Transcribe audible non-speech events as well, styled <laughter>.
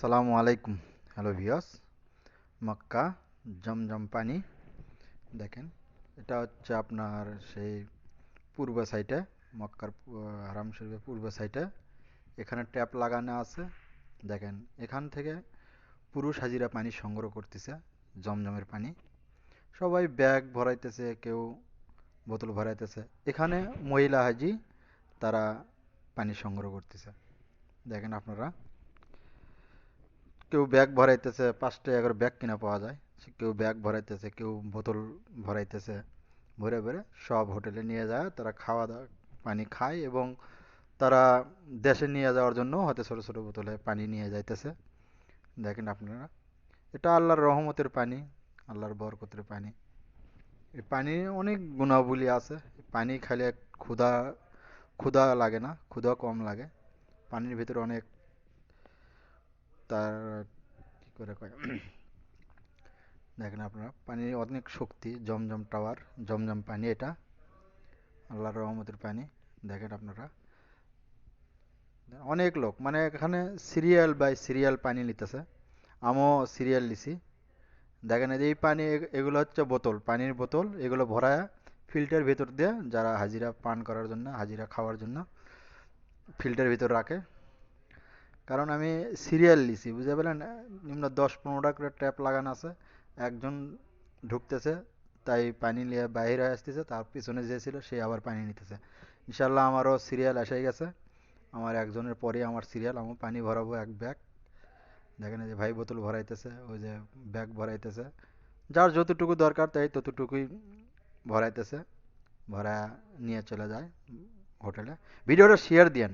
সালামু আলাইকুম। হ্যালো ভিওস মক্কা জমজম পানি দেখেন, এটা হচ্ছে আপনার সেই পূর্ব সাইডে মক্কার হারাম শরীফের পূর্ব সাইডে এখানে ট্যাপ লাগানো আছে। দেখেন, এখান থেকে পুরুষ হাজিরা পানি সংগ্রহ করতেছে, জমজমের পানি। সবাই ব্যাগ ভরাইতেছে, কেউ বোতল ভরাইতেছে। এখানে মহিলা হাজি, তারা পানি সংগ্রহ করতেছে। দেখেন আপনারা। কেউ ব্যাগ ভরাইতেছে পাঁচ টাকা করে ব্যাগ কিনা পাওয়া যায়। কেউ ব্যাগ ভরাইতেছে, কেউ বোতল ভরাইতেছে, ভরে ভরে সব হোটেলে নিয়ে যায়। তারা খাওয়া দাওয়া, পানি খায় এবং তারা দেশে নিয়ে যাওয়ার জন্য হয়তো ছোট ছোট বোতলে পানি নিয়ে যাইতেছে। দেখেন আপনারা, এটা আল্লাহর রহমতের পানি, আল্লাহর বরকতের পানি। এই পানি অনেক গুণাবলী আছে। পানি খাইলে ক্ষুধা ক্ষুধা লাগে না, ক্ষুধা কম লাগে। পানির ভিতরে অনেক তার কি করে কয়? <clears throat> দেখেন আপনারা পানির অনেক শক্তি, জমজম টাওয়ার, জমজম পানি এটা, আল্লাহর রহমতের পানি, দেখেন আপনারা। অনেক লোক মানে এখানে সিরিয়াল বাই সিরিয়াল পানি নিতেছে। আমিও সিরিয়াল নিছি। দেখেন এই পানি, এগ- এগুলো হচ্ছে বোতল, পানির বোতল, এগুলো ভরায়া ফিল্টার ভিতর দিয়ে যারা হাজিরা পান করার জন্য, হাজিরা খাওয়ার জন্য, ফিল্টার ভিতর রাখে। কারণ আমি সিরিয়াল নিছি বুঝতে পারলেন? নিম্ন দশ পনেরোটা করে ট্যাপ লাগানো আছে, একজন ঢুকতেছে, তাই পানি নিয়ে বাইরে আসতেছে, তার পিছনে যে ছিল, সে আবার পানি নিতেছে। ইনশাল্লাহ আমারও সিরিয়াল এসে গেছে। আমার একজনের পরে আমার সিরিয়াল আমি পানি ভরাবো এক ব্যাগ দেখেন যে ভাই বোতল ভরাইতেছে, ওই যে ব্যাগ ভরাইতেছে। যার যতটুকু দরকার, তাই ততটুকুই ভরাইতেছে, ভরা নিয়ে চলে যায় হোটেলে। ভিডিওটা শেয়ার দিয়েন।